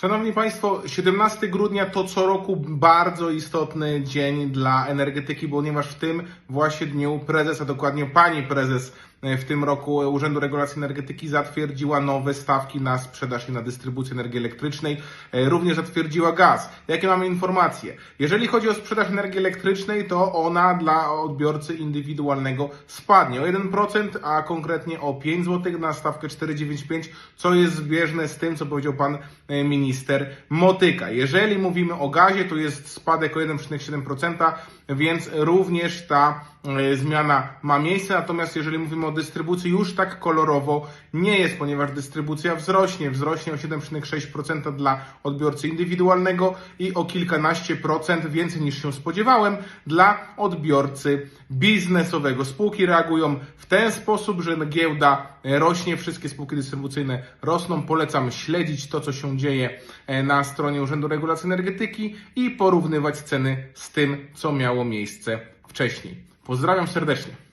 Szanowni Państwo, 17 grudnia to co roku bardzo istotny dzień dla energetyki, ponieważ w tym właśnie dniu prezes, a dokładnie pani prezes w tym roku Urzędu Regulacji Energetyki zatwierdziła nowe stawki na sprzedaż i na dystrybucję energii elektrycznej. E, Również zatwierdziła gaz. Jakie mamy informacje? Jeżeli chodzi o sprzedaż energii elektrycznej, to ona dla odbiorcy indywidualnego spadnie o 1%, a konkretnie o 5 zł na stawkę 4,95, co jest zbieżne z tym, co powiedział pan e, minister Motyka. Jeżeli mówimy o gazie, to jest spadek o 1,7%, więc również ta e, zmiana ma miejsce. Natomiast jeżeli mówimy o dystrybucji, już tak kolorowo nie jest, ponieważ dystrybucja wzrośnie. Wzrośnie o 7,6% dla odbiorcy indywidualnego i o kilkanaście procent więcej niż się spodziewałem dla odbiorcy biznesowego. Spółki reagują w ten sposób, że giełda rośnie, wszystkie spółki dystrybucyjne rosną. Polecam śledzić to, co się dzieje e, na stronie Urzędu Regulacji Energetyki i porównywać ceny z tym, co miało miejsce wcześniej. Pozdrawiam serdecznie.